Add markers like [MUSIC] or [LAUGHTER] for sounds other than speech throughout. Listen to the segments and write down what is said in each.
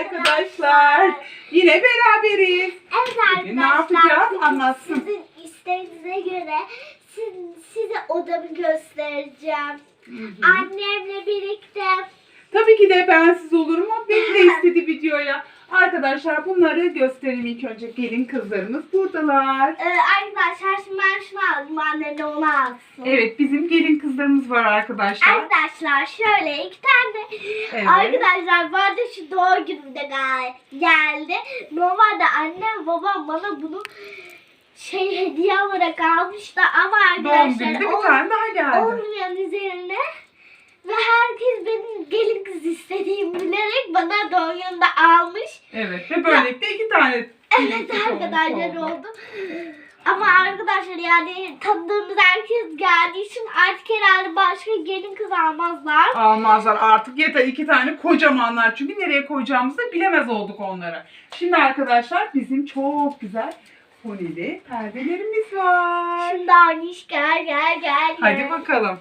arkadaşlar. Yine beraberiz. Evet Bugün ne arkadaşlar, yapacağız? Anlatsın. Sizin isteğinize göre siz, size odamı göstereceğim. Annemle birlikte Tabii ki de bensiz olur mu? Beni de [LAUGHS] istedi videoya. Arkadaşlar bunları göstereyim ilk önce. Gelin kızlarımız buradalar. Ee, arkadaşlar şimdi ben şunu aldım annem de onu alsın. Evet bizim gelin kızlarımız var arkadaşlar. Arkadaşlar şöyle iki tane Evet. arkadaşlar bu arada şu doğum günümde gel- geldi. Normalde annem babam bana bunu şey hediye olarak almıştı ama Doğum arkadaşlar gününde bir tane daha geldi. olmayan üzerine ve herkes benim gelin kız istediğimi bilerek bana doğum gününde almış. Evet ve böylelikle iki tane [LAUGHS] Evet kız olmuş arkadaşlar oldu. oldu. Ama arkadaşlar yani tanıdığımız herkes geldiği için artık herhalde başka gelin kız almazlar. Almazlar artık yeter iki tane kocamanlar çünkü nereye koyacağımızı da bilemez olduk onlara. Şimdi arkadaşlar bizim çok güzel ponili perdelerimiz var. Şimdi Aniş gel gel gel. Hadi gel. bakalım.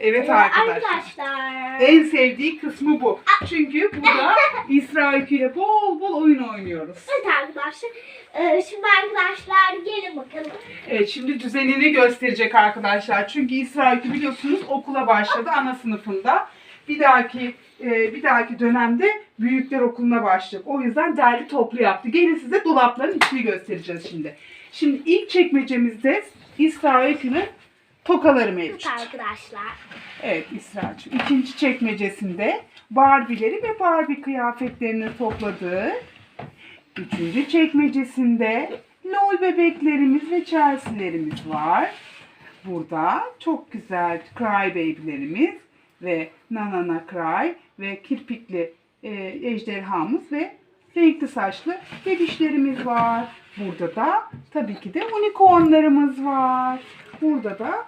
Evet arkadaşlar. arkadaşlar. En sevdiği kısmı bu. Çünkü burada [LAUGHS] İsrail ile bol bol oyun oynuyoruz. Evet arkadaşlar. Ee, şimdi arkadaşlar gelin bakalım. Evet şimdi düzenini gösterecek arkadaşlar. Çünkü İsrail biliyorsunuz okula başladı ana sınıfında. Bir dahaki e, bir dahaki dönemde büyükler okuluna başlayacak. O yüzden derli toplu yaptı. Gelin size dolapların içini göstereceğiz şimdi. Şimdi ilk çekmecemizde İsrail'in tokaları mevcut. Evet arkadaşlar. Evet İsrail'cim. İkinci çekmecesinde Barbie'leri ve Barbie kıyafetlerini topladığı. Üçüncü çekmecesinde LOL bebeklerimiz ve Chelsea'lerimiz var. Burada çok güzel Cry Baby'lerimiz ve Nanana Cry ve kirpikli e, ejderhamız ve renkli saçlı bebişlerimiz var. Burada da tabii ki de unicornlarımız var. Burada da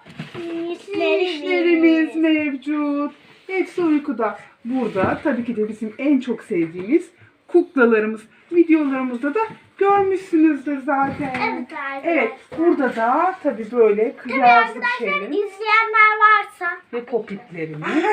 İşlerimiz mevcut. Hepsi uykuda. Burada tabii ki de bizim en çok sevdiğimiz kuklalarımız. Videolarımızda da görmüşsünüzdür zaten. Evet arkadaşlar. Evet, burada da tabii böyle arkadaşlar şeyler izleyenler varsa ve popitlerimiz. [LAUGHS]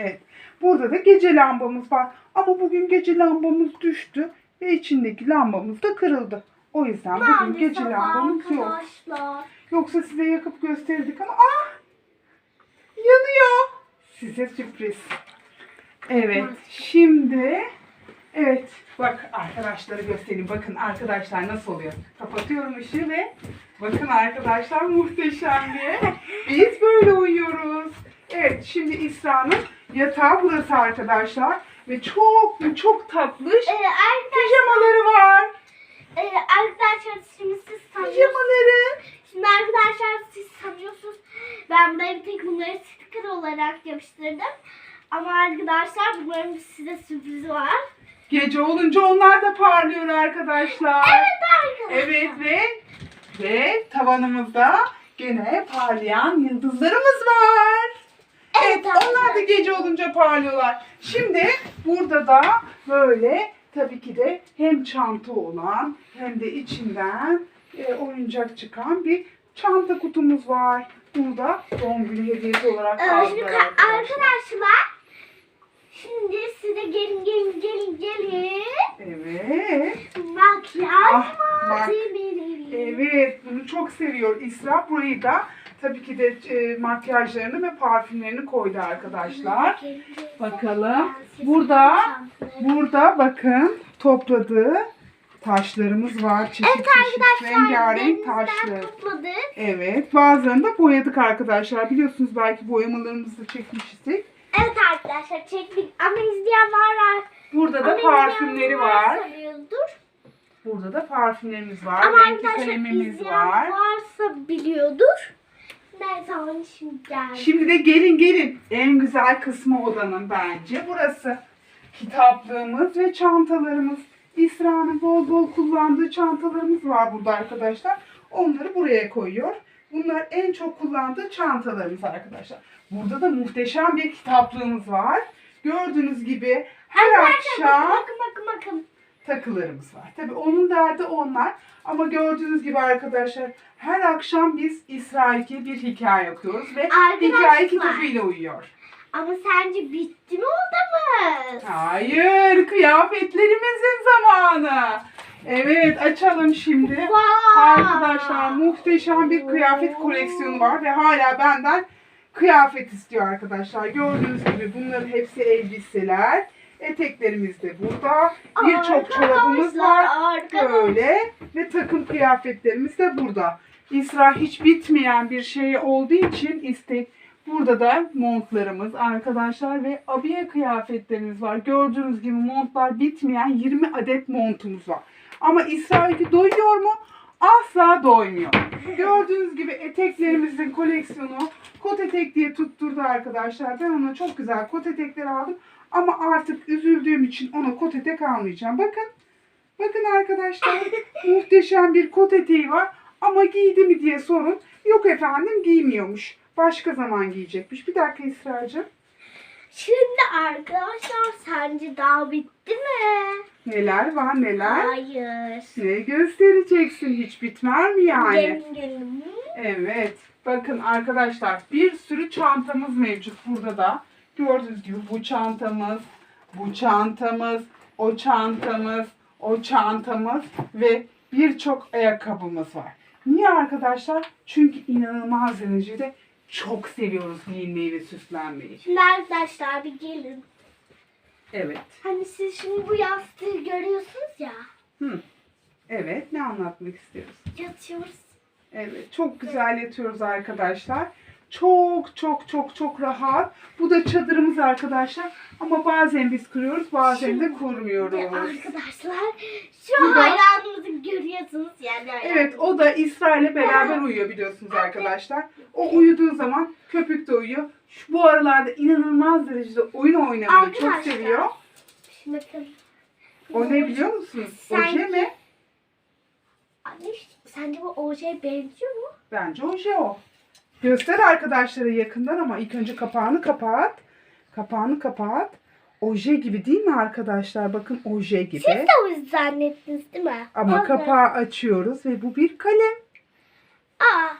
Evet, burada da gece lambamız var. Ama bugün gece lambamız düştü ve içindeki lambamız da kırıldı. O yüzden bugün gece lambamız yok. arkadaşlar. Yoksa size yakıp gösterirdik ama ah! Yanıyor. Size sürpriz. Evet. Şimdi evet bak arkadaşları göstereyim. Bakın arkadaşlar nasıl oluyor. Kapatıyorum ışığı ve bakın arkadaşlar muhteşem diye. [LAUGHS] Biz böyle uyuyoruz. Evet şimdi İsra'nın yatağı burası arkadaşlar. Ve çok çok tatlış Ee, pijamaları var. e, arkadaşlar şimdi siz sanıyorsunuz. Pijamaları. Şimdi arkadaşlar siz sanıyorsunuz. Ben buraya bir tek bunları sticker olarak yapıştırdım. Ama arkadaşlar bunların size sürprizi var. Gece olunca onlar da parlıyor arkadaşlar. Evet arkadaşlar. Evet ve ve tavanımızda gene parlayan yıldızlarımız var. Evet, onlar da gece olunca parlıyorlar. Şimdi burada da böyle tabii ki de hem çanta olan hem de içinden e, oyuncak çıkan bir çanta kutumuz var. Burada doğum günü hediyesi olarak Ee, şimdi ka- arkadaşlar. şimdi size gelin gelin gelin gelin Evet. makyaj Ah, malzemeleri. Evet, bunu çok seviyor İsra. Burayı da tabii ki de e, makyajlarını ve parfümlerini koydu arkadaşlar. Bakalım. Burada, burada bakın topladığı taşlarımız var. Çeşit Evet çeşit rengarenk taşlar. topladık. Evet, bazılarını da boyadık arkadaşlar. Biliyorsunuz belki boyamalarımızı çekmiştik. Evet arkadaşlar çektik ama izleyenler var. Burada da Ama parfümleri var. Burada da parfümlerimiz var. Ama Renkli arkadaşlar kalemimiz izleyen var. varsa biliyordur. Geldi. Şimdi de gelin gelin. En güzel kısmı odanın bence burası. Kitaplığımız ve çantalarımız. İsra'nın bol bol kullandığı çantalarımız var burada arkadaşlar. Onları buraya koyuyor. Bunlar en çok kullandığı çantalarımız arkadaşlar. Burada da muhteşem bir kitaplığımız var. Gördüğünüz gibi her akşam Bakın bakın bakın. Takılarımız var. Tabii onun derdi onlar. Ama gördüğünüz gibi arkadaşlar her akşam biz İsrail'e bir hikaye okuyoruz ve Arkadaşlar. hikaye kitabıyla uyuyor. Ama sence bitti mi odamız? Hayır, kıyafetlerimizin zamanı. Evet, açalım şimdi. Vay! Arkadaşlar muhteşem bir kıyafet koleksiyonu var ve hala benden kıyafet istiyor arkadaşlar. Gördüğünüz gibi bunların hepsi elbiseler. Eteklerimiz de burada. Birçok çorabımız var. Arkadaşlar. Böyle ve takım kıyafetlerimiz de burada. İsra hiç bitmeyen bir şey olduğu için istek. Burada da montlarımız arkadaşlar ve abiye kıyafetlerimiz var. Gördüğünüz gibi montlar bitmeyen 20 adet montumuz var. Ama İsrail'i doyuyor mu? Asla doymuyor. [LAUGHS] Gördüğünüz gibi eteklerimizin koleksiyonu kot etek diye tutturdu arkadaşlar. Ben ona çok güzel kot etekler aldım. Ama artık üzüldüğüm için ona kot etek almayacağım. Bakın. Bakın arkadaşlar [LAUGHS] muhteşem bir kot eteği var ama giydi mi diye sorun. Yok efendim giymiyormuş. Başka zaman giyecekmiş. Bir dakika İsra'cığım. Şimdi arkadaşlar sence daha bitti mi? Neler var neler? Hayır. Ne göstereceksin? Hiç bitmer mi yani? Gelin. Evet. Bakın arkadaşlar bir sürü çantamız mevcut burada da. Gördüğünüz gibi bu çantamız, bu çantamız, o çantamız, o çantamız ve birçok ayakkabımız var. Niye arkadaşlar? Çünkü inanılmaz derecede çok seviyoruz giyinmeyi ve süslenmeyi. Şimdi arkadaşlar bir gelin. Evet. Hani siz şimdi bu yastığı görüyorsunuz ya. Hı. Evet. Ne anlatmak istiyoruz? Yatıyoruz. Evet, çok güzel yatıyoruz arkadaşlar. Çok çok çok çok rahat. Bu da çadırımız arkadaşlar. Ama bazen biz kuruyoruz, bazen de Ve kurmuyoruz. arkadaşlar şu Bu da- hayranımızı görüyorsunuz yani. Evet, o da İsrail'le beraber uyuyor biliyorsunuz arkadaşlar. O uyuduğu zaman köpük de uyuyor. Şu bu aralarda inanılmaz derecede oyun oynamayı çok Arkadaşlar. seviyor. Şimdi bakın. O ne biliyor musunuz? Sanki- Oje mi? Anne sence bu ojeye benziyor mu? Bence oje o. Göster arkadaşlara yakından ama ilk önce kapağını kapat. Kapağını kapat. Oje gibi değil mi arkadaşlar? Bakın oje gibi. Siz de o zannettiniz değil mi? Ama Vallahi. kapağı açıyoruz ve bu bir kalem. Aa,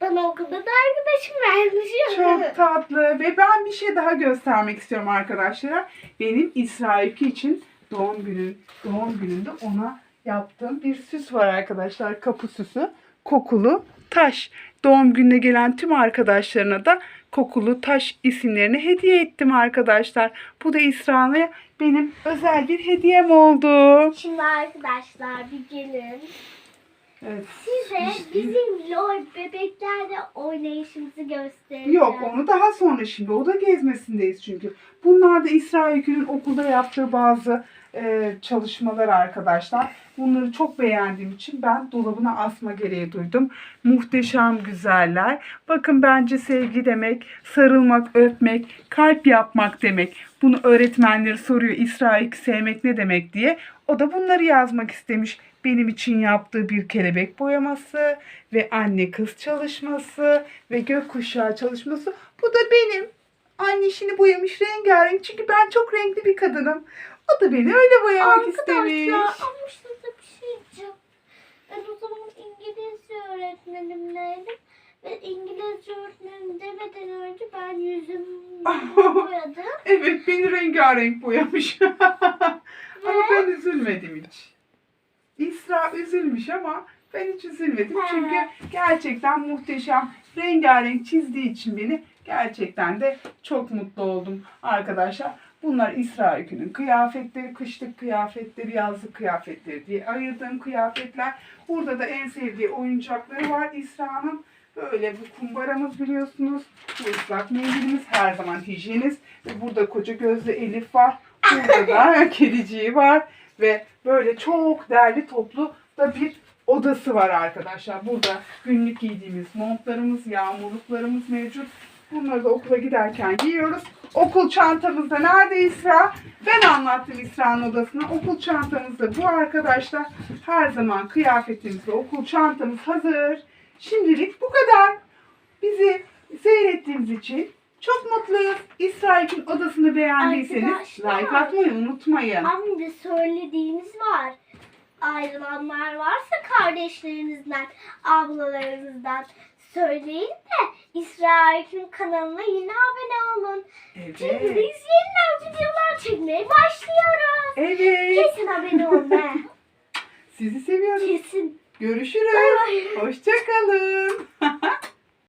bana okulda da arkadaşım vermiş. Çok tatlı ve ben bir şey daha göstermek istiyorum arkadaşlara. Benim İsrail için doğum günü doğum gününde ona yaptığım bir süs var arkadaşlar. Kapı süsü. Kokulu taş. Doğum gününe gelen tüm arkadaşlarına da kokulu taş isimlerini hediye ettim arkadaşlar. Bu da İsra'ya benim özel bir hediyem oldu. Şimdi arkadaşlar bir gelin. Evet. Size İşte- bizim lol bebeklerle oynayışımızı göstereceğim. Yok onu daha sonra şimdi. O da gezmesindeyiz çünkü. Bunlar da İsrail Gül'ün okulda yaptığı bazı e, çalışmalar arkadaşlar. Bunları çok beğendiğim için ben dolabına asma gereği duydum. Muhteşem güzeller. Bakın bence sevgi demek, sarılmak, öpmek, kalp yapmak demek. Bunu öğretmenleri soruyor İsrail sevmek ne demek diye. O da bunları yazmak istemiş. Benim için yaptığı bir kelebek boyaması ve anne kız çalışması ve gökkuşağı çalışması. Bu da benim. Anne işini boyamış rengarenk çünkü ben çok renkli bir kadınım. O da beni öyle boyamak istemiş. Arkadaşlar ama size bir şey diyeceğim. Ben o zaman İngilizce öğretmenimdeydim. Ve İngilizce öğretmenim demeden önce ben yüzümü [LAUGHS] boyadım. Evet beni rengarenk boyamış. [LAUGHS] ama ben üzülmedim hiç. İsra üzülmüş ama ben hiç üzülmedim. Çünkü gerçekten muhteşem rengarenk çizdiği için beni gerçekten de çok mutlu oldum arkadaşlar. Bunlar İsra Öykü'nün kıyafetleri, kışlık kıyafetleri, yazlık kıyafetleri diye ayırdığım kıyafetler. Burada da en sevdiği oyuncakları var İsra'nın. Böyle bu kumbaramız biliyorsunuz. Bu ıslak mendilimiz her zaman hijyeniz. Ve burada koca gözlü Elif var. Burada da [LAUGHS] kediciği var. Ve böyle çok derli toplu da bir odası var arkadaşlar. Burada günlük giydiğimiz montlarımız, yağmurluklarımız mevcut. Bunları da okula giderken giyiyoruz. Okul çantamız da nerede İsra? Ben anlattım İsra'nın odasına. Okul çantamız da bu arkadaşlar. Her zaman kıyafetimizde okul çantamız hazır. Şimdilik bu kadar. Bizi seyrettiğiniz için çok mutluyuz. İsrail'in odasını beğendiyseniz Arkadaşlar. like atmayı unutmayın. Bir de söylediğimiz var. Ayrılanlar varsa kardeşlerinizden, ablalarınızdan söyleyin de İsrail'in kanalına yine abone olun. Çünkü Evet. biz yeniden videolar çekmeye başlıyoruz. Evet. Kesin abone ol be. [LAUGHS] Sizi seviyorum. Kesin. Görüşürüz. Hoşçakalın. [LAUGHS]